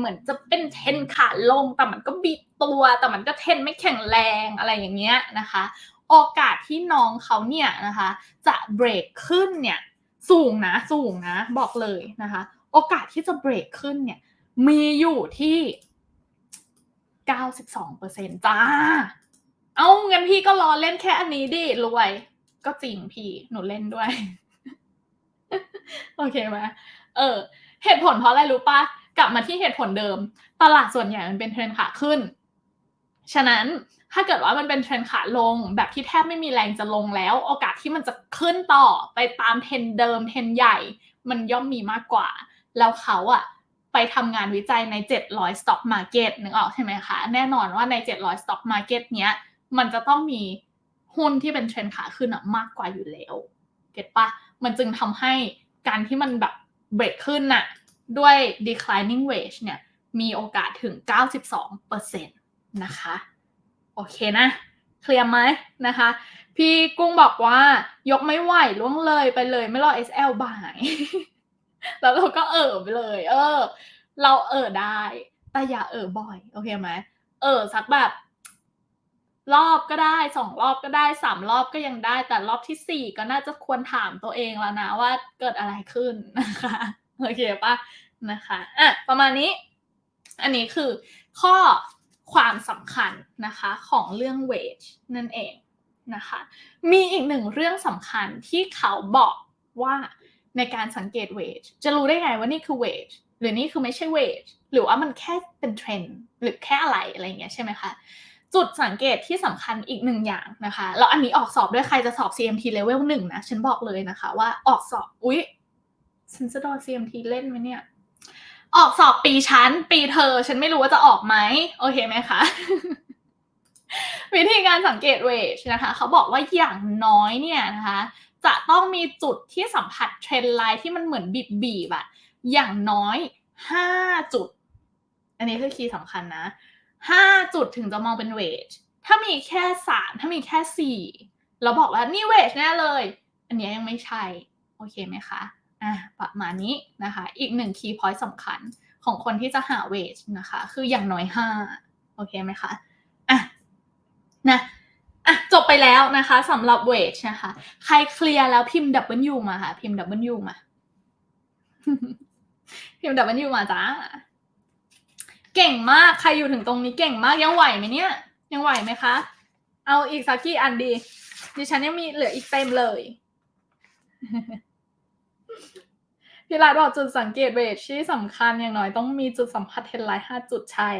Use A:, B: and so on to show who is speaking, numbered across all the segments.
A: เหมือนจะเป็นเทนขาลง แต่มันก็บิดตัว แต่มันก็เทนไม่แข็งแรงอะไรอย่างเงี้ยนะคะ โอกาสที่น้องเขาเนี่ยนะคะ จะเบรกขึ้นเนี่ยสูงนะสูงนะ บอกเลยนะคะ โอกาสที่จะเบรกขึ้นเนี่ยมีอยู่ที่ 92%จ้า เอาเงั้นพี่ก็รอเล่นแค่อันนี้ดิรวย ก็จริงพี่ หนูเล่นด้วย โอเคไหมเออ เหตุผลเพราะอะไรรู้ปะ กลับมาที่เหตุผลเดิม ตลาดส่วนใหญ่มันเป็นเทรนขาขึ้น ฉะนั้นถ้าเกิดว่ามันเป็นเทรนขาลง แบบที่แทบไม่มีแรงจะลงแล้ว โอกาสที่มันจะขึ้นต่อไปตามเทรนเดิมเทรนใหญ่ มันย่อมมีมากกว่า แล้วเขาอะไปทำงานวิจัยใน 700 stock market นึกออกใช่ไหมคะ แน่นอนว่าใน 700 stock market เนี้ย มันจะต้องมีหุ้นที่เป็นเทรนขาขึ้นอะมากกว่าอยู่แล้ว เก็ตปะมันจึงทำให้การที่มันแบบเบรกขึ้นน่ะ ด้วย declining wage เนี่ยมีโอกาสถึง 92%นะคะ โอเคนะ เคลียร์ไหมนะคะ พี่กุ้งบอกว่ายกไม่ไหวล่วงเลยไปเลยไม่รอ SL บ่าย แล้วเราก็เออไปเลย เออ เราเออได้ แต่อย่าเออบ่อย โอเคไหมเออสักแบบรอบก็ได้สองรอบก็ได้สามรอบก็ยังได้ แต่รอบที่สี่ก็น่าจะควรถามตัวเองแล้วนะว่าเกิดอะไรขึ้นนะคะ โอเคปะนะคะอะประมาณนี้ อันนี้คือข้อความสำคัญนะคะของเรื่อง wage นั่นเองนะคะมีอีกหนึ่งเรื่องสำคัญที่เขาบอกว่าในการสังเกต wage จะรู้ได้ไงว่านี่คือ wage หรือนี่คือไม่ใช่ wage หรือว่ามันแค่เป็นเทรนด์หรือแค่อะไรอะไรเงี้ยใช่ไหมคะจุดสังเกตที่สำคัญอีกหนึ่งอย่างนะคะแล้วอันนี้ออกสอบด้วยใครจะสอบ CMT level หนึ่งนะ ฉันบอกเลยนะคะว่าออกสอบอุ๊ย ฉันจะโดน CMT เล่นไหมเนี่ย ออกสอบปีชั้น ปีเธอ ฉันไม่รู้ว่าจะออกไหม โอเคไหมคะ วิธีการสังเกตเวชนะคะ เขาบอกว่าอย่างน้อยเนี่ยนะคะ จะต้องมีจุดที่สัมผัสเทรนไลน์ที่มันเหมือนบีบบีบอะอย่างน้อยห้าจุด อันนี้คือคีย์สำคัญนะห้าจุดถึงจะมองเป็นเวจถ้ามีแค่สามถ้ามีแค่สี่เราบอกว่านี่เวจแน่เลย อันนี้ยังไม่ใช่ โอเคไหมคะ อะประมาณนี้นะคะ อีกหนึ่งคีย์พอยต์สำคัญของคนที่จะหาเวจนะคะ คืออย่างน้อยห้าโอเคไหมคะอะนะอะจบไปแล้วนะคะสำหรับเวจนะคะ ใครเคลียร์แล้วพิมพ์ W มาค่ะ พิมพ์ W มา พิมพ์ W มาจ้าเก่งมากใครอยู่ถึงตรงนี้เก่งมากยังไหวไหมเนี่ย ยังไหวไหมคะ เอาอีกสักกี่อันดี ดิฉันยังมีเหลืออีกเต็มเลย พี่รัฐบอกจุดสังเกตเวทที่สำคัญอย่างน้อยต้องมีจุดสัมผัสเทนไลน์ห้าจุดใช่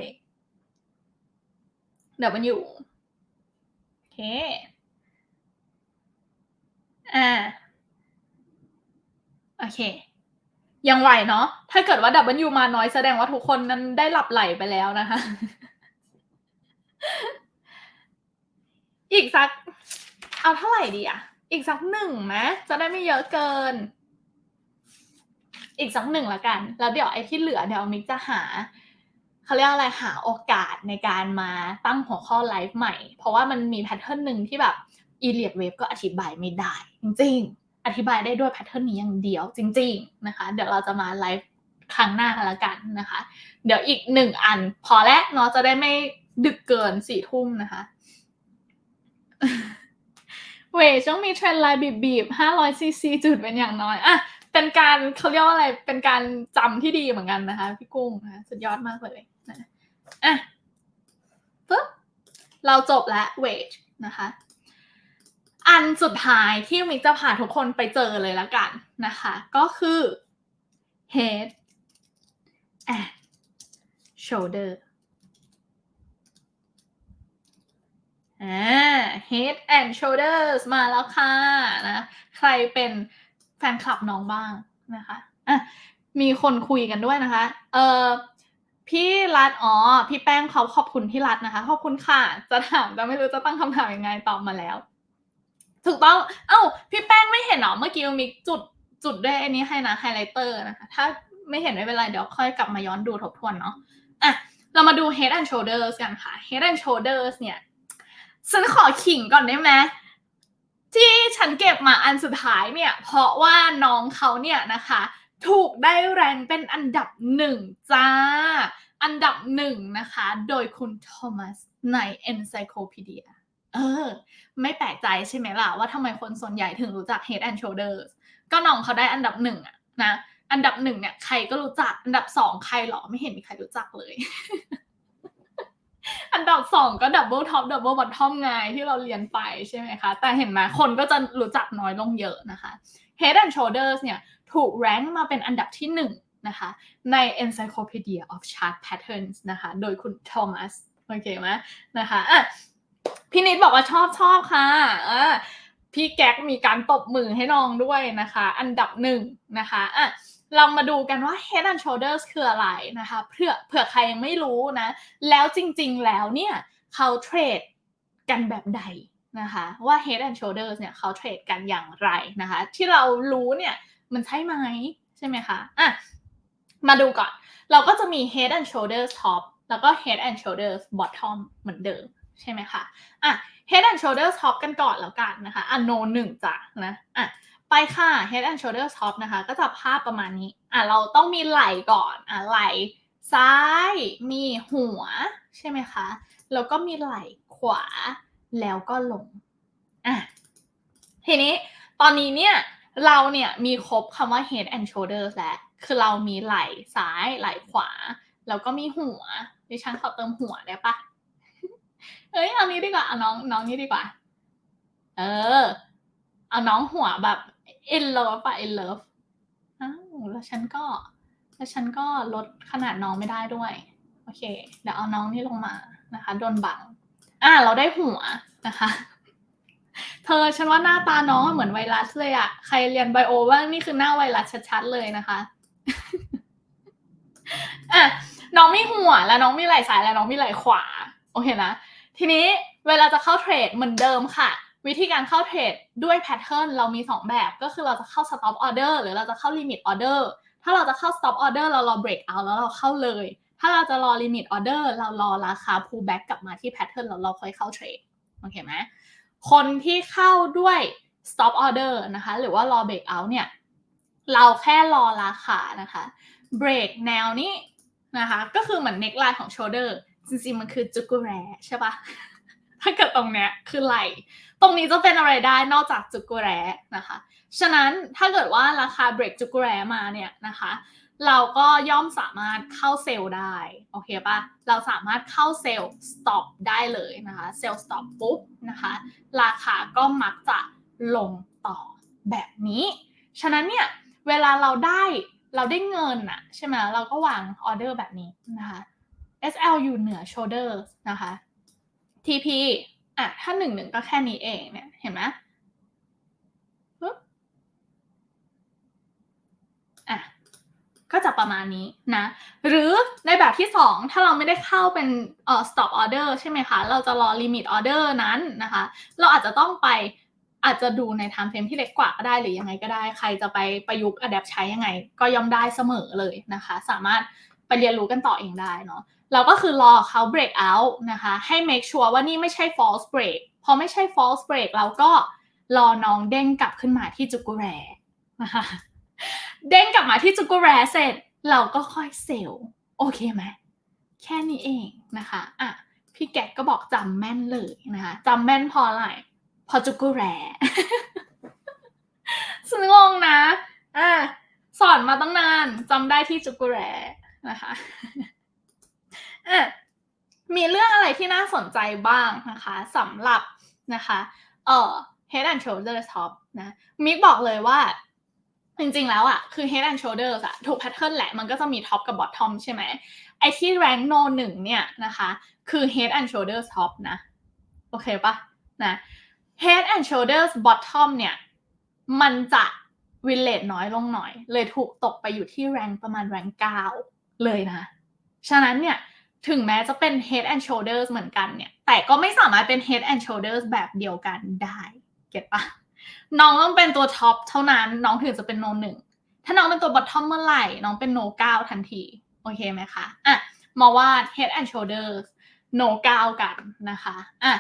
A: เดี๋ยวมันอยู่โอเคอ่าโอเค ยังไหวเนาะถ้าเกิดว่า W มาน้อยแสดงว่าทุกคนนั้นได้หลับไหลไปแล้วนะคะ อีกสัก เอาเท่าไหร่ดีอะอีกสักหนึ่งไหมจะได้ไม่เยอะเกิน อีกสักหนึ่งละกัน แล้วเดี๋ยวไอ้ที่เหลือเดี๋ยวมิกจะหาเขาเรียกอะไรหาโอกาสในการมาตั้งหัวข้อไลฟ์ใหม่ เพราะว่ามันมีแพทเทิร์นหนึ่งที่แบบอีเลียดเวฟก็อธิบายไม่ได้ จริง ๆ อธิบายได้ด้วยแพทเทิร์นนี้อย่างเดียว จริง ๆ นะคะ เดี๋ยวเราจะมาไลฟ์ครั้งหน้ากันละกันนะคะ เดี๋ยวอีกหนึ่งอัน พอแล้วเนาะจะได้ไม่ดึกเกินสี่ทุ่มนะคะเวชต้องมีเทรนไลน์บีบๆห้าร้อยซีซีจุดเป็นอย่างน้อยอะ เป็นการเขาเรียกว่าอะไร เป็นการจำที่ดีเหมือนกันนะคะ พี่กุ้งนะสุดยอดมากเลยนะอะปึ๊บเราจบแล้วเวชนะคะ อันสุดท้ายที่มิกจะพาทุกคนไปเจอเลยละกันนะคะ ก็คือ head and shoulder อ่า head and shoulders มาแล้วค่ะนะ ใครเป็น แฟนคลับน้องบ้างนะคะอะมีคนคุยกันด้วยนะคะ เออพี่รัฐอ๋อ พี่แป้งเขาขอบคุณพี่รัฐนะคะ ขอบคุณค่ะ จะถามแต่ไม่รู้จะตั้งคำถามยังไงตอบมาแล้ว ถูกต้อง เอ้า พี่แป้งไม่เห็นหรอ เมื่อกี้มีจุดจุดด้วยอันนี้ให้นะไฮไลท์เตอร์นะคะ ถ้าไม่เห็นไม่เป็นไร เดี๋ยวค่อยกลับมาย้อนดูทบทวนเนาะ อะ เรามาดู head and shoulders กันค่ะ head and shoulders เนี่ย ฉันขอขิงก่อนได้ไหม ที่ฉันเก็บมาอันสุดท้ายเนี่ยเพราะว่าน้องเขาเนี่ยนะคะ ถูกได้แรงเป็นอันดับหนึ่งจ้า อันดับหนึ่งนะคะ โดยคุณโทมัสใน Encyclopedia เออ ไม่แปลกใจใช่ไหมล่ะ ว่าทำไมคนส่วนใหญ่ถึงรู้จัก Head and Shoulders ก็น้องเขาได้อันดับหนึ่งอะนะ อันดับหนึ่งเนี่ยใครก็รู้จัก อันดับสองใครหรอไม่เห็นมีใครรู้จักเลย อันดับสองก็ดับเบิลท็อปดับเบิลบอททอมไงที่เราเรียนไปใช่ไหมคะ แต่เห็นไหมคนก็จะรู้จักน้อยลงเยอะนะคะ Head and Shoulders เนี่ยถูกแรงมาเป็นอันดับที่หนึ่งนะคะใน Encyclopedia of Chart Patterns นะคะ โดยคุณโทมัสโอเคไหมนะคะอะพี่นิดบอกว่าชอบชอบค่ะอะพี่แก๊กมีการตบมือให้น้องด้วยนะคะ อันดับหนึ่งนะคะอะ เรามาดูกันว่า Head and Shoulders คืออะไรนะคะเผื่อเผื่อใครยังไม่รู้นะ แล้วจริงๆแล้วเนี่ยเขาเทรดกันแบบใดนะคะว่า Head and Shoulders เนี่ยเขาเทรดกันอย่างไรนะคะ ที่เรารู้เนี่ยมันใช่ไหมใช่ไหมคะอะมาดูก่อน เราก็จะมี Head and Shoulders Top แล้วก็ Head and Shoulders Bottom เหมือนเดิมใช่ไหมคะอะ Head and Shoulders Top กันก่อนแล้วกันนะคะอะโนหนึ่งจ้ะนะอะ ไปค่ะ Head and Shoulders Top นะคะ ก็จะภาพประมาณนี้ อะเราต้องมีไหล่ก่อน อะไหล่ซ้าย มีหัว ใช่ไหมคะ แล้วก็มีไหล่ขวา แล้วก็ลง อะ ทีนี้ตอนนี้เนี่ย เราเนี่ยมีครบคำว่า head and shoulders แล้ว คือเรามีไหล่ซ้าย ไหล่ขวา แล้วก็มีหัว ดิฉันขอเติมหัวได้ปะเอ้ย เอานี้ดีกว่า เอาน้องน้องนี้ดีกว่า เออ เอาน้องหัวแบบ in love อะ in love อ้าวแล้วฉันก็ แล้วฉันก็ลดขนาดน้องไม่ได้ด้วย โอเค เดี๋ยวเอาน้องนี่ลงมานะคะ โดนบัง อ่าเราได้หัวนะคะ เธอฉันว่าหน้าตาน้องเหมือนไวรัสเลยอะใครเรียนไบโอว่างนี่คือหน้าไวรัสชัดๆเลยนะคะอะน้องมีหัวแล้วน้องมีไหล่ซ้ายแล้วน้องมีไหล่ขวา โอเคนะ ทีนี้เวลาจะเข้าเทรดเหมือนเดิมค่ะ วิธีการเข้าเทรดด้วยแพทเทิร์นเรามี 2 แบบก็คือเราจะเข้า stop order หรือเราจะเข้า limit order ถ้าเราจะเข้า stop order เรารอ break out แล้วเราเข้าเลย ถ้าเราจะรอ limit order เรารอราคา pull back กลับมาที่แพทเทิร์นแล้วเราค่อยเข้าเทรดโอเคไหมคนที่เข้าด้วย stop order นะคะหรือว่ารอ break out เนี่ยเราแค่รอราคานะคะ break แนวนี้นะคะก็คือเหมือน neckline ของ shoulder จริงๆมันคือจุกุแรใช่ปะ ถ้าเกิดตรงเนี้ยคือไหลตรงนี้จะเป็นอะไรได้นอกจากจุกุแรนะคะ ฉะนั้นถ้าเกิดว่าราคา break จุกุแรมาเนี่ยนะคะ เราก็ย่อมสามารถเข้าเซลล์ได้โอเคปะเราสามารถเข้าเซลล์ stop ได้เลยนะคะเซลล์ stop ปุ๊บนะคะราคาก็มักจะลงต่อแบบนี้ ฉะนั้นเนี่ยเวลาเราได้เราได้เงินอะใช่ไหมเราก็วางออเดอร์แบบนี้นะคะ SL อยู่เหนือ shoulder นะคะ TP อะถ้าหนึ่งหนึ่งก็แค่นี้เองเนี่ย เห็นไหมอะก็จะประมาณนี้นะ หรือในแบบที่ 2 ถ้าเราไม่ได้เข้าเป็นเอ่อ stop order ใช่ไหมคะ เราจะรอ limit order นั้นนะคะ เราอาจจะต้องไปอาจจะดูใน time frame ที่เล็กกว่าก็ได้หรือยังไงก็ได้ ใครจะไปประยุกต์ adapt ใช้ยังไง ก็ย่อมได้เสมอเลยนะคะ สามารถไปเรียนรู้กันต่อเองได้เนาะ เราก็คือรอเขา break out นะคะให้ make sure ว่านี่ไม่ใช่ false break พอไม่ใช่ false break เราก็รอน้องเด้งกลับขึ้นมาที่จุกุแรนะคะเด้งกลับมาที่จุกุแรเสร็จ เราก็ค่อยเซลโอเคไหมแค่นี้เองนะคะอะพี่แก๊กก็บอกจำแม่นเลยนะคะจำแม่นพออะไรพอจุกุแรซึ่งงงนะอะสอนมาตั้งนานจำได้ที่จุกุแรนะคะ อะมีเรื่องอะไรที่น่าสนใจบ้างนะคะสำหรับนะคะเอ่อ head and shoulders top นะมิกบอกเลยว่าจริงๆ แล้วอะคือ head and shoulders อะถูก pattern แหละ มันก็จะมี top กับ bottom ใช่ไหม ไอที่ rank no หนึ่งเนี่ยนะคะ คือ head and shoulders top นะ โอเคปะนะ head and shoulders bottom เนี่ย มันจะ relate น้อยลงหน่อย เลยถูกตกไปอยู่ที่ rank ประมาณ rank 9 เลยนะ ฉะนั้นเนี่ย ถึงแม้จะเป็น head and shoulders เหมือนกันเนี่ย แต่ก็ไม่สามารถเป็น head and shoulders แบบเดียวกันได้ เก็ตปะน้องต้องเป็นตัวท็อปเท่านั้น น้องถึงจะเป็นโนหนึ่ง ถ้าน้องเป็นตัว bottom เมื่อไหร่ น้องเป็นโนเก้าทันที โอเคไหมคะ อะ มาวาด head and shoulders โนเก้ากันนะคะ อะ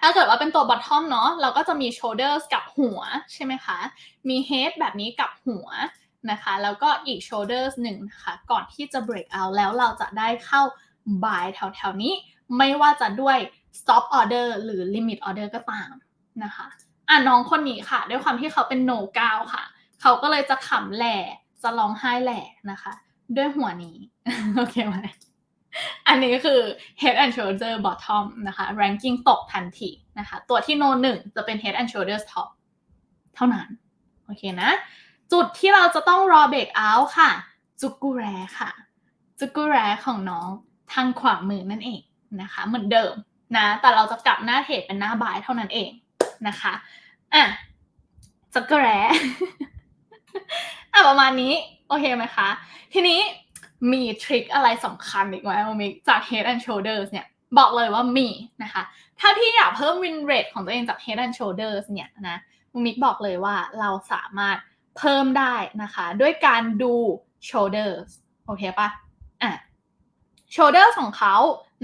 A: ถ้าเกิดว่าเป็นตัว bottom เนาะ เราก็จะมี shoulders กับหัวใช่ไหมคะ มี head แบบนี้กับหัว นะคะ แล้วก็อีก shoulders หนึ่งนะคะ ก่อนที่จะ break out แล้วเราจะได้เข้า buy แถวๆนี้ ไม่ว่าจะด้วย stop order หรือ limit order ก็ตามนะคะอะน้องคนนี้ค่ะ ด้วยความที่เขาเป็นโนกาวค่ะ เขาก็เลยจะขำแหล่จะร้องไห้แหล่นะคะ ด้วยหัวนี้ โอเคไหมอันนี้คือ head and shoulder bottom นะคะ ranking ตกทันทีนะคะ ตัวที่โนหนึ่งจะเป็น head and shoulders top เท่านั้น โอเคนะ จุดที่เราจะต้องรอเบรกเอาท์ค่ะ จุกุแรค่ะ จุกุแรของน้องทางขวามือนั่นเองนะคะ เหมือนเดิมนะ แต่เราจะกลับหน้าเทรดเป็นหน้าบายเท่านั้นเองนะคะอะจุกุแรอะประมาณนี้ โอเคไหมคะ ทีนี้มีทริคอะไรสำคัญอีกไหมโอมิกจาก Head and Shoulders เนี่ยบอกเลยว่ามีนะคะ ถ้าพี่อยากเพิ่ม win rate ของตัวเองจาก Head and Shoulders เนี่ยนะมิกบอกเลยว่าเราสามารถ เพิ่มได้นะคะ ด้วยการดู shoulders โอเคปะอะ shoulders ของเขา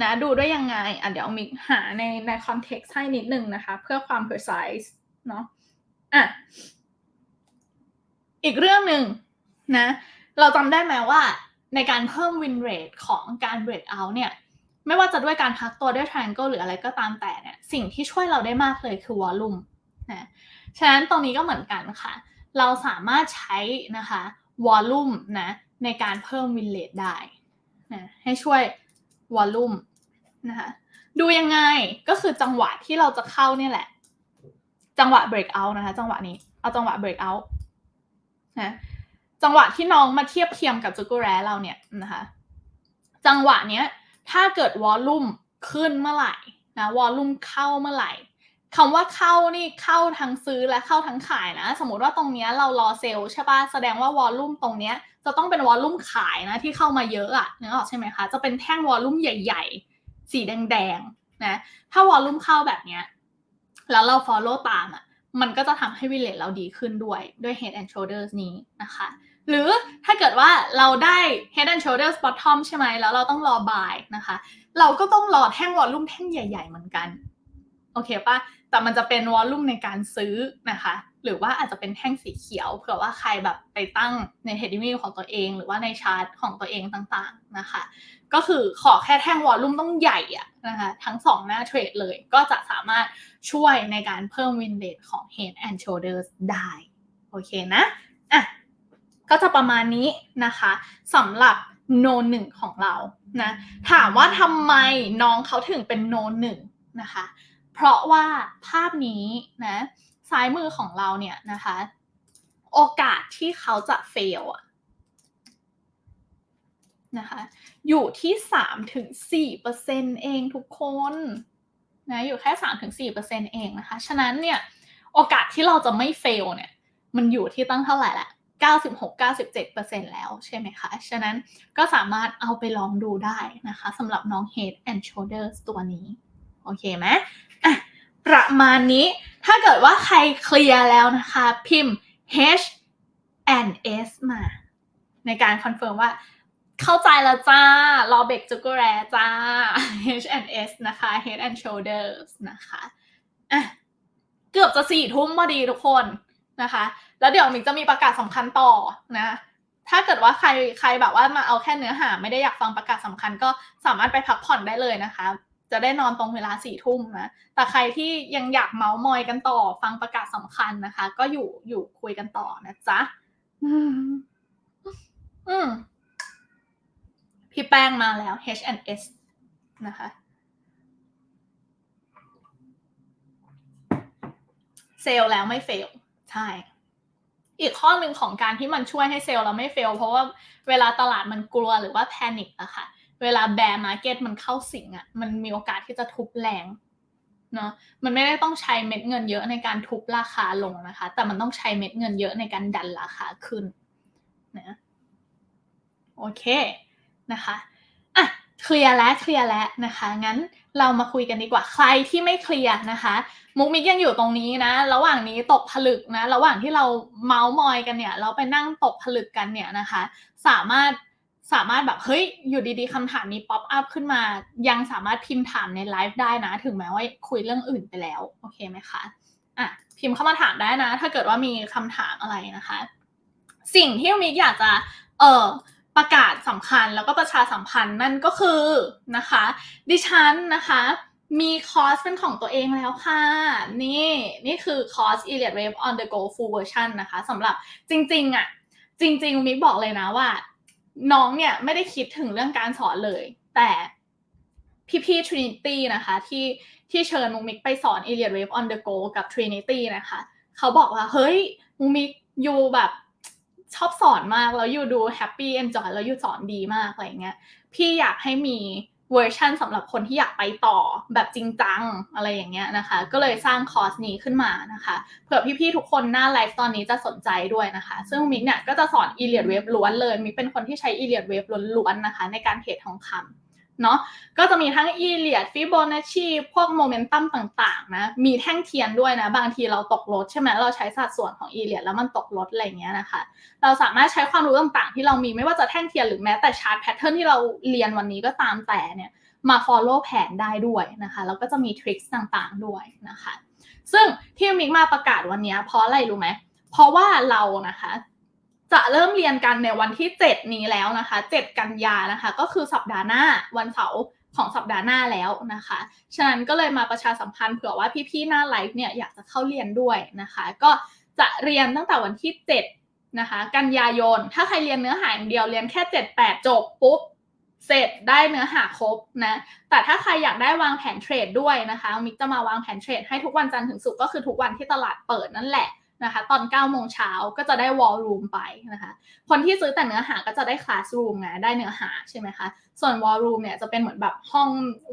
A: นะดูด้วยยังไง อะเดี๋ยวมิกหาในใน context ให้นิดนึงนะคะ เพื่อความ precise เนาะอะ อีกเรื่องหนึ่งนะ เราจำได้ไหมว่าในการเพิ่ม win rate ของการ break out เนี่ย ไม่ว่าจะด้วยการพักตัวด้วย triangle หรืออะไรก็ตามแต่เนี่ย สิ่งที่ช่วยเราได้มากเลยคือ volume นะ ฉะนั้นตรงนี้ก็เหมือนกันค่ะ เราสามารถใช้นะคะ volume นะในการเพิ่ม win rate ได้นะให้ช่วย volume นะคะดูยังไงก็คือจังหวะที่เราจะเข้าเนี่ยแหละ จังหวะ break out นะคะ จังหวะนี้เอาจังหวะ break out นะจังหวะที่น้องมาเทียบเทียมกับจูกูแรเราเนี่ยนะคะจังหวะเนี้ยถ้าเกิดวอลลุ่มขึ้นเมื่อไหร่นะวอลลุ่มเข้าเมื่อไหร่ คำว่าเข้านี่เข้าทั้งซื้อและเข้าทั้งขายนะ สมมติว่าตรงเนี้ยเรารอเซลล์ใช่ปะแสดงว่าวอลลุ่มตรงเนี้ยจะต้องเป็นวอลลุ่มขายนะที่เข้ามาเยอะอะนึกออกใช่ไหมคะ จะเป็นแท่งวอลลุ่มใหญ่ ๆ สีแดงๆนะ ถ้าวอลลุ่มเข้าแบบเนี้ยแล้วเรา follow ตามอะมันก็จะทำให้วิเลตเราดีขึ้นด้วยด้วย head and shoulders นี้นะคะ หรือถ้าเกิดว่าเราได้ head and shoulders bottom ใช่ไหมแล้วเราต้องรอ buy นะคะ เราก็ต้องรอแท่งวอลลุ่มแท่งใหญ่ ๆ เหมือนกัน โอเคปะแต่มันจะเป็นวอลลุ่มในการซื้อนะคะ หรือว่าอาจจะเป็นแท่งสีเขียวเผื่อว่าใครแบบไปตั้งในเฮดดิ้งของตัวเอง หรือว่าในชาร์ตของตัวเองต่างๆนะคะ ก็คือขอแค่แท่งวอลลุ่มต้องใหญ่อะนะคะทั้งสองหน้าเทรดเลย ก็จะสามารถช่วยในการเพิ่มวินเ a ทของ Head and Shoulders ได้ โอเคนะอะก็จะประมาณนี้นะคะสำหรับโนหนึ่งของเรานะถามว่าทำไมน้องเขาถึงเป็นโนหนึ่งนะคะ เพราะว่าภาพนี้นะซ้ายมือของเราเนี่ยนะคะ โอกาสที่เขาจะเฟลอะนะคะอยู่ที่3ถึง4%เองทุกคนนะอยู่แค่3ถึง4%เองนะคะ ฉะนั้นเนี่ยโอกาสที่เราจะไม่เฟลเนี่ยมันอยู่ที่ตั้งเท่าไหร่ละ96-97%แล้วใช่ไหมคะ ฉะนั้นก็สามารถเอาไปลองดูได้นะคะสำหรับน้อง Head and Shoulders ตัวนี้ โอเคไหม ประมาณนี้ ถ้าเกิดว่าใครเคลียร์แล้วนะคะ พิมพ์ H and S มา ในการคอนเฟิร์มว่าเข้าใจแล้วจ้า รอเบกจุกแรจ้า H and S นะคะ Head and Shoulders นะคะอะเกือบจะสี่ทุ่มพอดีทุกคนนะคะ แล้วเดี๋ยวมิกจะมีประกาศสำคัญต่อนะ ถ้าเกิดว่าใครใครแบบว่ามาเอาแค่เนื้อหา ไม่ได้อยากฟังประกาศสำคัญก็สามารถไปพักผ่อนได้เลยนะคะ จะได้นอนตรงเวลาสี่ทุ่มนะ แต่ใครที่ยังอยากเมาส์มอยกันต่อ ฟังประกาศสำคัญนะคะ ก็อยู่อยู่คุยกันต่อนะจ๊ะ อืมอืมพี่แป้งมาแล้ว H&S นะคะ เซลล์แล้วไม่เฟล ใช่ อีกข้อหนึ่งของการที่มันช่วยให้เซลล์เราไม่เฟล เพราะว่าเวลาตลาดมันกลัวหรือว่าแพนิคอะค่ะ เวลาแบร์มาร์เก็ตมันเข้าสิงอะมันมีโอกาสที่จะทุบแรงเนาะมันไม่ได้ต้องใช้เม็ดเงินเยอะในการทุบราคาลงนะคะ แต่มันต้องใช้เม็ดเงินเยอะในการดันราคาขึ้นนะโอเคนะคะอะเคลียร์แล้วเคลียร์แล้วนะคะ งั้นเรามาคุยกันดีกว่าใครที่ไม่เคลียร์นะคะ มุกมิกยังอยู่ตรงนี้นะ ระหว่างนี้ตกผลึกนะ ระหว่างที่เราเมาส์มอยกันเนี่ย เราไปนั่งตกผลึกกันเนี่ยนะคะ สามารถ สามารถแบบเฮ้ยอยู่ดีๆคำถามนี้ป๊อปอัพขึ้นมา ยังสามารถพิมพ์ถามในไลฟ์ได้นะ ถึงแม้ว่าคุยเรื่องอื่นไปแล้วโอเคไหมคะอะพิมพ์เข้ามาถามได้นะ ถ้าเกิดว่ามีคำถามอะไรนะคะ สิ่งที่มิกอยากจะเออประกาศสำคัญแล้วก็ประชาสัมพันธ์นั่นก็คือนะคะ ดิฉันนะคะมีคอร์สเป็นของตัวเองแล้วค่ะ นี่นี่คือคอร์ส e l i o t Wave on the go full version นะคะสำหรับจริงๆอะ จริง ๆ มิกบอกเลยนะว่า น้องเนี่ยไม่ได้คิดถึงเรื่องการสอนเลย แต่พี่ๆ Trinity นะคะ ที่ที่เชิญมุกมิกไปสอน e l i o t Wave on the go กับ Trinity นะคะ เขาบอกว่า เฮ้ยมุกมิกอยู่แบบชอบสอนมาก แล้วอยู่ดูแฮปปี้เอนจอยแล้วอยู่สอนดีมากอะไรเงี้ยพี่อยากให้มี เวอร์ชันสำหรับคนที่อยากไปต่อแบบจริงจังอะไรอย่างเงี้ยนะคะ ก็เลยสร้างคอร์สนี้ขึ้นมานะคะ เผื่อพี่ๆทุกคนหน้าไลฟ์ตอนนี้จะสนใจด้วยนะคะ ซึ่งมิกเนี่ยก็จะสอนอีเลียดเวฟล้วนเลยมิกเป็นคนที่ใช้อีเลียดเวฟล้วนๆนะคะ ในการเทรดทองคำ เนาะก็จะมีทั้ง e l i o t Fibonacci พวกโมเมนตัมต่างๆนะมีแท่งเทียนด้วยนะ บางทีเราตกรถใช่ไหมเราใช้สัดส่วนของ e l i o t แล้วมันตกรถอะไรเงี้ยนะคะเราสามารถใช้ความรู้ต่างๆ ที่เรามีไม่ว่าจะแท่งเทียนหรือแม้แต่ชาร์ตแพทเทิร์นที่เราเรียนวันนี้ก็ตามแต่เนี่ยมา follow แผนได้ด้วยนะคะแล้วก็จะมีทริคต่างๆด้วยนะคะซึ่งที่มิกมาประกาศวันนี้เพราะอะไรรู้ไหมเพราะว่าเรานะคะ จะเริ่มเรียนกันในวันที่ 7 นี้แล้วนะคะ 7 กันยานะคะ ก็คือสัปดาห์หน้าวันเสาร์ของสัปดาห์หน้าแล้วนะคะ ฉะนั้นก็เลยมาประชาสัมพันธ์เผื่อว่าพี่ๆหน้าไลฟ์เนี่ยอยากจะเข้าเรียนด้วยนะคะ ก็จะเรียนตั้งแต่วันที่ 7 นะคะ กันยายน ถ้าใครเรียนเนื้อหาอย่างเดียวเรียนแค่ 7 8 จบปุ๊บเสร็จได้เนื้อหาครบนะ แต่ถ้าใครอยากได้วางแผนเทรดด้วยนะคะ มิกจะมาวางแผนเทรดให้ทุกวันจันทร์ถึงศุกร์ก็คือทุกวันที่ตลาดเปิดนั่นแหละ นะคะตอน9โมงเช้าก็จะได้วอลลุ่มไปนะคะคนที่ซื้อแต่เนื้อหาก็จะได้คลาสรูมไงได้เนื้อหาใช่ไหมคะส่วนวอลลุ่มเนี่ยจะเป็นเหมือนแบบห้อง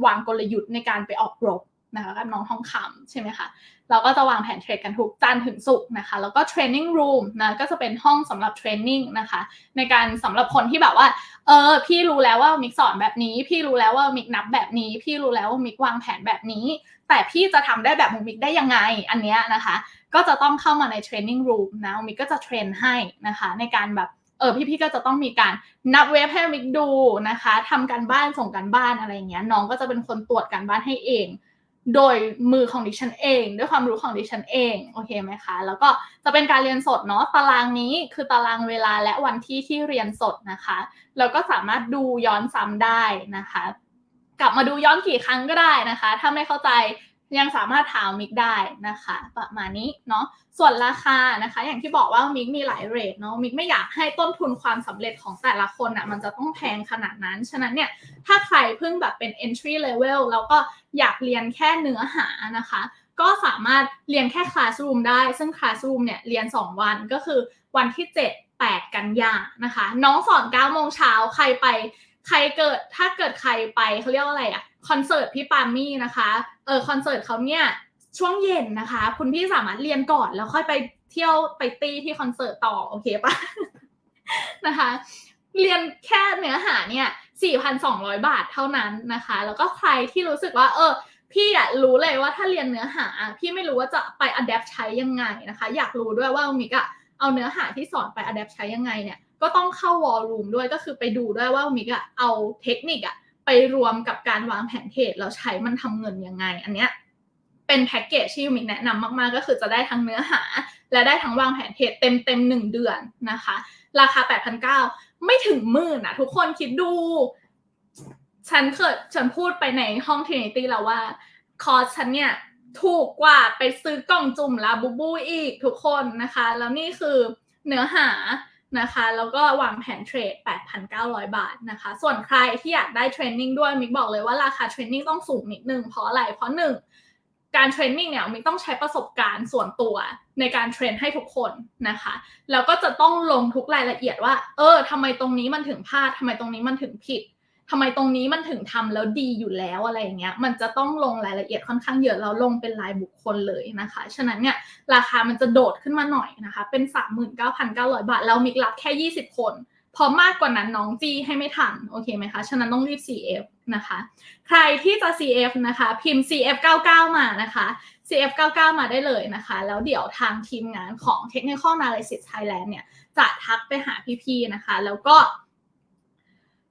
A: วางกลยุทธ์ในการไปออกรบ นะคะกับน้องทองคำใช่ไหมคะเราก็จะวางแผนเทรดกันทุกจันถึงศุกนะคะ แล้วก็เทรนนิ่งรูมนะก็จะเป็นห้องสำหรับเทรนนิ่งนะคะ ในการสำหรับคนที่แบบว่า เออ พี่รู้แล้วว่ามิกสอนแบบนี้ พี่รู้แล้วว่ามิกนับแบบนี้ พี่รู้แล้วว่ามิกวางแผนแบบนี้ แต่พี่จะทำได้แบบมิกได้ยังไงอันเนี้ยนะคะ ก็จะต้องเข้ามาในเทรนนิ่งรูมนะมิกก็จะเทรนให้นะคะ ในการแบบเออพี่ๆก็จะต้องมีการนับเวฟให้มิกดูนะคะทำการบ้านส่งการบ้านอะไรอย่างเงี้ยน้องก็จะเป็นคนตรวจการบ้านให้เอง โดยมือของดิฉันเอง ด้วยความรู้ของดิฉันเองโอเคไหมคะ แล้วก็จะเป็นการเรียนสดเนาะตารางนี้คือตารางเวลาและวันที่ที่เรียนสดนะคะแล้วก็สามารถดูย้อนซ้ำได้นะคะ กลับมาดูย้อนกี่ครั้งก็ได้นะคะ ถ้าไม่เข้าใจ ยังสามารถถามมิกได้นะคะ ประมาณนี้เนาะส่วนราคานะคะ อย่างที่บอกว่ามิกมีหลายเรทเนาะมิกไม่อยากให้ต้นทุนความสำเร็จของแต่ละคนอะ่ะมันจะต้องแพงขนาดนั้น ฉะนั้นเนี่ยถ้าใครเพิ่งแบบเป็น entry level แล้วก็อยากเรียนแค่เนื้อหานะคะก็สามารถเรียนแค่ classroom ได้ ซึ่ง classroom เนี่ยเรียน 2 วันก็คือวันที่ 7 8 กันยานะคะ น้องสอน9โมงเช้าใครไป ใครเกิดถ้าเกิดใครไปเขาเรียกว่าอะไรอะ คอนเสิร์ตพี่ปามี่นะคะเออคอนเสิร์ตเขาเนี่ยช่วงเย็นนะคะ คุณพี่สามารถเรียนก่อนแล้วค่อยไปเที่ยวไปตีที่คอนเสิร์ตต่อโอเคปะนะคะ เรียนแค่เนื้อหาเนี่ย 4,200 บาทเท่านั้นนะคะ แล้วก็ใครที่รู้สึกว่า เออ พี่อยากรู้เลยว่าถ้าเรียนเนื้อหา พี่ไม่รู้ว่าจะไปอัดแอปใช้ยังไงนะคะ อยากรู้ด้วยว่ามิกอะเอาเนื้อหาที่สอนไปอัดแอปใช้ยังไงเนี่ย ก็ต้องเข้าวอลลุ่มด้วยก็คือไปดูด้วยว่ามิกอะเอาเทคนิคอะ ไปรวมกับการวางแผนเทรดแล้วใช้มันทำเงินยังไง อันเนี้ยเป็นแพ็กเกจที่ยูมิกแนะนำมากๆ ก็คือจะได้ทั้งเนื้อหา และได้ทั้งวางแผนเทรดเต็มเต็มหนึ่งเดือนนะคะ ราคา 8,900 ไม่ถึงหมื่นอะทุกคนคิดดู ฉันเคยฉันพูดไปในห้อง Trinity แล้วว่า คอร์สฉันเนี่ยถูกกว่าไปซื้อกล่องจุ่มลาบูบูอีกทุกคนนะคะ แล้วนี่คือเนื้อหา นะคะ แล้วก็วางแผนเทรด 8,900 บาทนะคะ ส่วนใครที่อยากได้เทรนนิ่งด้วยมิกบอกเลยว่าราคาเทรนนิ่งต้องสูงนิดนึงเพราะอะไร เพราะหนึ่งการเทรนนิ่งเนี่ยมิกต้องใช้ประสบการณ์ส่วนตัวในการเทรนให้ทุกคนนะคะ แล้วก็จะต้องลงทุกรายละเอียดว่า เออทำไมตรงนี้มันถึงพลาดทำไมตรงนี้มันถึงผิด ทำไมตรงนี้มันถึงทำแล้วดีอยู่แล้วอะไรอย่างเงี้ย มันจะต้องลงรายละเอียดค่อนข้างเยอะแล้วลงเป็นรายบุคคลเลยนะคะ ฉะนั้นเนี่ยราคามันจะโดดขึ้นมาหน่อยนะคะ เป็น 39,900 บาท แล้วมิกรับแค่ 20 คน พอมากกว่านั้นน้องจีให้ไม่ทัน โอเคไหมคะ ฉะนั้นต้องรีบ CF นะคะ ใครที่จะ CF นะคะ พิมพ์ CF 99 มานะคะ CF 99 มาได้เลยนะคะ แล้วเดี๋ยวทางทีมงานของ Technical Analysis Thailand เนี่ยจะทักไปหาพี่ๆนะคะ แล้วก็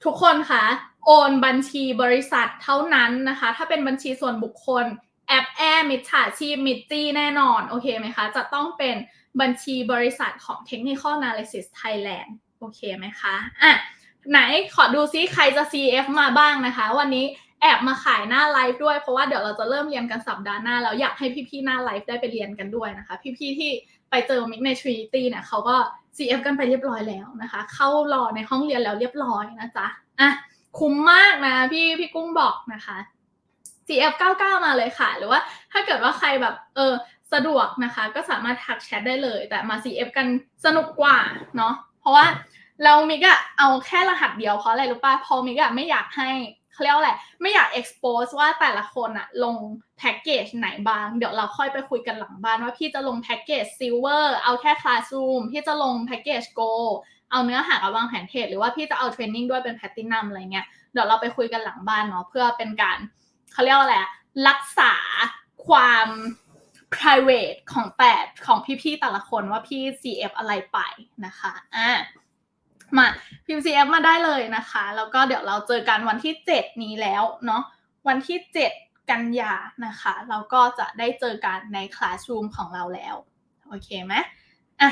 A: ทุกคนคะโอนบัญชีบริษัทเท่านั้นนะคะ ถ้าเป็นบัญชีส่วนบุคคลแอปแอร์มิจฉาชีพมิจจี้แน่นอน โอเคไหมคะ จะต้องเป็นบัญชีบริษัทของ Technical Analysis Thailand โอเคไหมคะอะไหนขอดูซิใครจะ CF มาบ้างนะคะ วันนี้แอบมาขายหน้าไลฟ์ด้วยเพราะว่าเดี๋ยวเราจะเริ่มเรียนกันสัปดาห์หน้าแล้วอยากให้พี่ๆหน้าไลฟ์ได้ไปเรียนกันด้วยนะคะ พี่ๆที่ไปเจอมิกใน Trinity เนี่ยเขาก็ CF กันไปเรียบร้อยแล้วนะคะ เข้ารอในห้องเรียนแล้วเรียบร้อยนะจ๊ะอะคุ้มมากนะพี่พี่กุ้งบอกนะคะ CF 99มาเลยค่ะ หรือว่าถ้าเกิดว่าใครแบบเออสะดวกนะคะ ก็สามารถทักแชทได้เลย แต่มา CF กันสนุกกว่าเนาะเพราะว่าเรามิกอะเอาแค่รหัสเดียวเพราะอะไรรู้ป่ะพอมิกอะไม่อยากให้ เขาเรียกว่าอะไรไม่อยาก expose ว่าแต่ละคนอะลงแพ็กเกจไหนบ้าง เดี๋ยวเราค่อยไปคุยกันหลังบ้านว่าพี่จะลงแพ็กเกจ silver เอาแค่ classroom พี่จะลงแพ็กเกจ go เอาเนื้อหากับวางแผนเทรดหรือว่าพี่จะเอาเทรนนิ่งด้วยเป็นแพ t ตินัมอะไรเงี้ยเดี๋ยวเราไปคุยกันหลังบ้านเนาะเพื่อเป็นการเขาเรียกว่าอะไรรักษาความ private ของแปดของพี่ๆแต่ละคนว่าพี่ CF อะไรไปนะคะอะ มาพิมพ์ CF มาได้เลยนะคะ แล้วก็เดี๋ยวเราเจอกันวันที่ 7 นี้แล้วเนาะวันที่ 7 กันยานะคะ เราก็จะได้เจอกันใน classroom ของเราแล้ว โอเคไหมอะ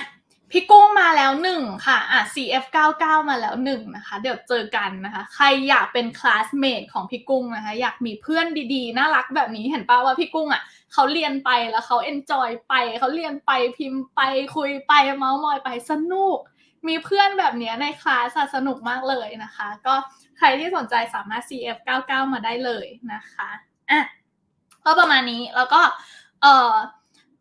A: พี่กุ้งมาแล้วหนึ่งค่ะ อะ CF 99 มาแล้วหนึ่งนะคะ เดี๋ยวเจอกันนะคะ ใครอยากเป็นคลาสเมทของพี่กุ้งนะคะ อยากมีเพื่อนดีๆ น่ารักแบบนี้ เห็นป่าว่าพี่กุ้งอะเขาเรียนไปแล้วเขาเอนจอยไป เขาเรียนไปพิมพ์ไปคุยไปเมาส์มอยไปสนุก มีเพื่อนแบบนี้ในคลาสสนุกมากเลยนะคะ ก็ใครที่สนใจสามารถ CF 99 มาได้เลยนะคะอะก็ประมาณนี้แล้วก็เออ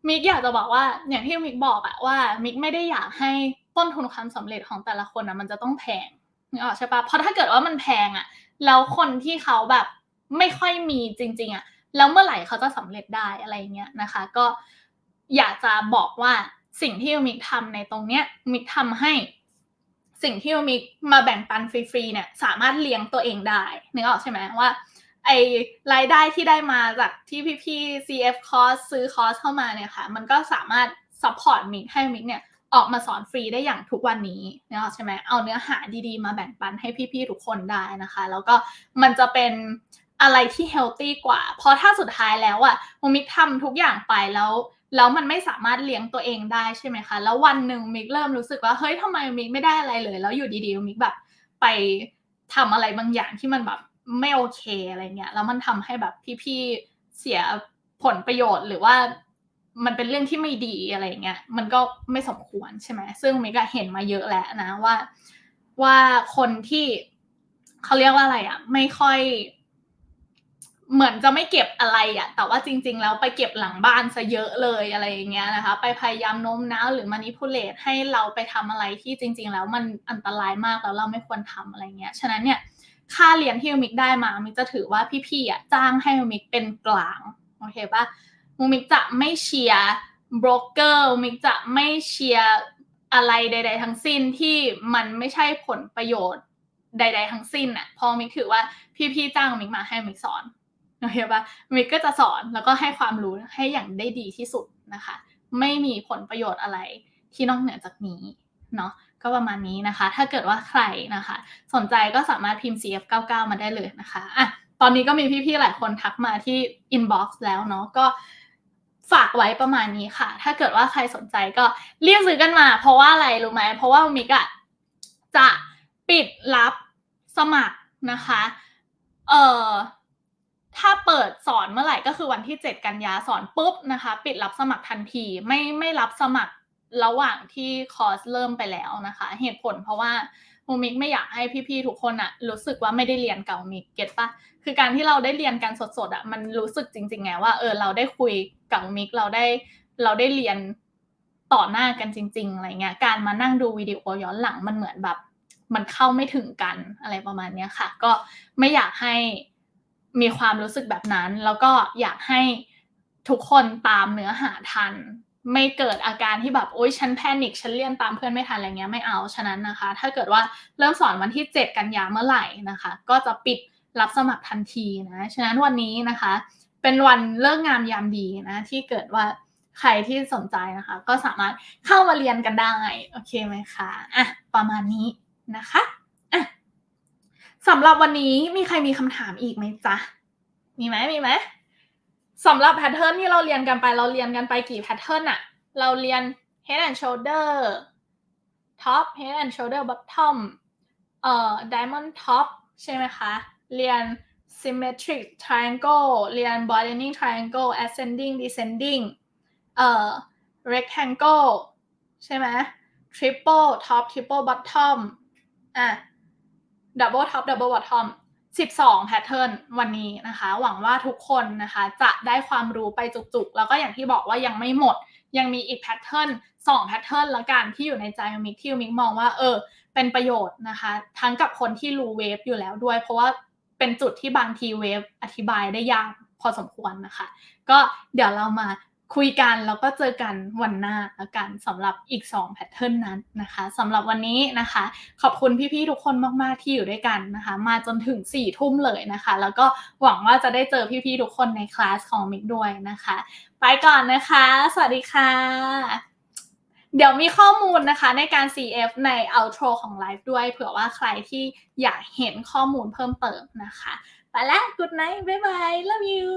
A: มิกอยากจะบอกว่าอย่างที่มิกบอกอะว่ามิกไม่ได้อยากให้ต้นทุนความสำเร็จของแต่ละคนอะมันจะต้องแพงนึกออกใช่ปะเพราะถ้าเกิดว่ามันแพงอะแล้วคนที่เขาแบบไม่ค่อยมีจริง ๆอะแล้วเมื่อไหร่เขาจะสำเร็จได้อะไรเงี้ยนะคะ ก็อยากจะบอกว่า สิ่งที่มิกทำในตรงเนี้ยมิกทำให้สิ่งที่มิกมาแบ่งปันฟรีๆเนี่ยสามารถเลี้ยงตัวเองได้นึกออกใช่ไหมว่าไอรายได้ที่ได้มาจากที่พี่ๆ CF course ซื้อคอร์สเข้ามาเนี่ยค่ะ มันก็สามารถ support มิกให้มิกเนี่ยออกมาสอนฟรีได้อย่างทุกวันนี้เนึกออกใช่ไหมเอาเนื้อหาดีๆ มาแบ่งปันให้พี่ๆ ทุกคนได้นะคะ แล้วก็มันจะเป็นอะไรที่เฮลตี้กว่า เพราะถ้าสุดท้ายแล้วอะมิกทำทุกอย่างไปแล้ว แล้วมันไม่สามารถเลี้ยงตัวเองได้ใช่ไหมคะ แล้ววันหนึ่งมิกเริ่มรู้สึกว่าเฮ้ยทำไมมิกไม่ได้อะไรเลย แล้วอยู่ดีๆมิกแบบไปทำอะไรบางอย่างที่มันแบบไม่โอเคอะไรเงี้ยแล้วมันทำให้แบบพี่ๆเสียผลประโยชน์หรือว่ามันเป็นเรื่องที่ไม่ดีอะไรเงี้ยมันก็ไม่สมควรใช่ไหมซึ่งมิกเห็นมาเยอะแล้วนะว่าว่าคนที่เขาเรียกว่าอะไรอะไม่ค่อย เหมือนจะไม่เก็บอะไรอะแต่ว่าจริง ๆ แล้วไปเก็บหลังบ้านซะเยอะเลยอะไรอย่างเงี้ยนะคะ ไปพยายามโน้มน้าวหรือมานิพูเลตให้เราไปทำอะไรที่จริง ๆ แล้วมันอันตรายมากแล้วเราไม่ควรทำอะไรเงี้ย ฉะนั้นเนี่ยค่าเรียนที่มิกได้มามิกจะถือว่าพี่ๆอะจ้างให้มิกเป็นกลางโอเคปะมิกจะไม่เชียร์บรกเกอร์มิกจะไม่เชียร์อะไรใด ๆ ทั้งสิ้นที่มันไม่ใช่ผลประโยชน์ใด ๆ ทั้งสิ้นอะพอมิกถือว่าพี่ๆจ้างมิกมาให้มิกสอน โอเคปะมิกก็จะสอนแล้วก็ให้ความรู้ให้อย่างได้ดีที่สุดนะคะ ไม่มีผลประโยชน์อะไรที่นอกเหนือจากนี้เนาะก็ประมาณนี้นะคะ ถ้าเกิดว่าใครนะคะ สนใจก็สามารถพิมพ์ CF99 มาได้เลยนะคะอะตอนนี้ก็มีพี่ๆหลายคนทักมาที่ inbox แล้วเนาะก็ฝากไว้ประมาณนี้ค่ะ ถ้าเกิดว่าใครสนใจก็เรียกซื้อกันมา เพราะว่าอะไรรู้ไหม เพราะว่ามิกอะจะปิดรับสมัครนะคะ เอ่อ ถ้าเปิดสอนเมื่อไหร่ก็คือวันที่ 7 กันยาสอนปุ๊บนะคะ ปิดรับสมัครทันทีไม่ไม่รับสมัครระหว่างที่คอร์สเริ่มไปแล้วนะคะ เหตุผลเพราะว่ามูมิกไม่อยากให้พี่ๆทุกคนอะรู้สึกว่าไม่ได้เรียนเก่ามิกเก็ตปะคือการที่เราได้เรียนกันสดๆอะมันรู้สึกจริงๆไงว่าเออเราได้คุยกับมิกเราได้เราได้เรียนต่อหน้ากันจริง ๆอะไรเงี้ยการมานั่งดูวิดีโอย้อนหลังมันเหมือนแบบ มันเข้าไม่ถึงกันอะไรประมาณนี้ค่ะ ก็ไม่อยากให้ มีความรู้สึกแบบนั้น แล้วก็อยากให้ทุกคนตามเนื้อหาทัน ไม่เกิดอาการที่แบบโอ๊ยฉันแพนิคฉันเรียนตามเพื่อนไม่ทันอะไรเงี้ยไม่เอาฉะนั้นนะคะ ถ้าเกิดว่าเริ่มสอนวันที่ 7 กันยาเมื่อไหร่นะคะ ก็จะปิดรับสมัครทันทีนะฉะนั้นวันนี้นะคะ เป็นวันเลิกงามยามดีนะที่เกิดว่าใครที่สนใจนะคะ ก็สามารถเข้ามาเรียนกันได้ โอเคไหมคะอะประมาณนี้นะคะอะ สำหรับวันนี้มีใครมีคำถามอีกไหมจ๊ะ มีไหมมีไหมสำหรับแพทเทิร์นที่เราเรียนกันไปเราเรียนกันไปกี่แพทเทิร์นอะเราเรียน head and shoulder top head and shoulder bottom เอ่อ diamond top ใช่ไหมคะ เรียน symmetric triangle เรียน broadening triangle ascending descending เอ่อ rectangle ใช่ไหม triple top triple bottom อะ double top double bottom 12แพทเทิร์นวันนี้นะคะ หวังว่าทุกคนนะคะจะได้ความรู้ไปจุกๆ แล้วก็อย่างที่บอกว่ายังไม่หมด ยังมีอีกแพทเทิร์น2แพทเทิร์นแล้วกันที่อยู่ในใจมิกที่มิกมองว่าเออ เป็นประโยชน์นะคะ ทั้งกับคนที่รู้เวฟอยู่แล้วด้วย เพราะว่าเป็นจุดที่บางทีเวฟอธิบายได้ยากพอสมควรนะคะ ก็เดี๋ยวเรามา คุยกันแล้วก็เจอกันวันหน้าแล้วกันสำหรับอีก 2 แพทเทิร์นนั้นนะคะสำหรับวันนี้นะคะ ขอบคุณพี่ๆทุกคนมากๆที่อยู่ด้วยกันนะคะ มาจนถึง4ี่ทุ่มเลยนะคะ แล้วก็หวังว่าจะได้เจอพี่ๆทุกคนในคลาสของมิกด้วยนะคะ ไปก่อนนะคะ สวัสดีค่ะ เดี๋ยวมีข้อมูลนะคะในการ CF ใน outro ของไลฟ์ด้วยเผื่อว่าใครที่อยากเห็นข้อมูลเพิ่มเติมนะคะ ไปแล้ว good night บ๊ายบาย love you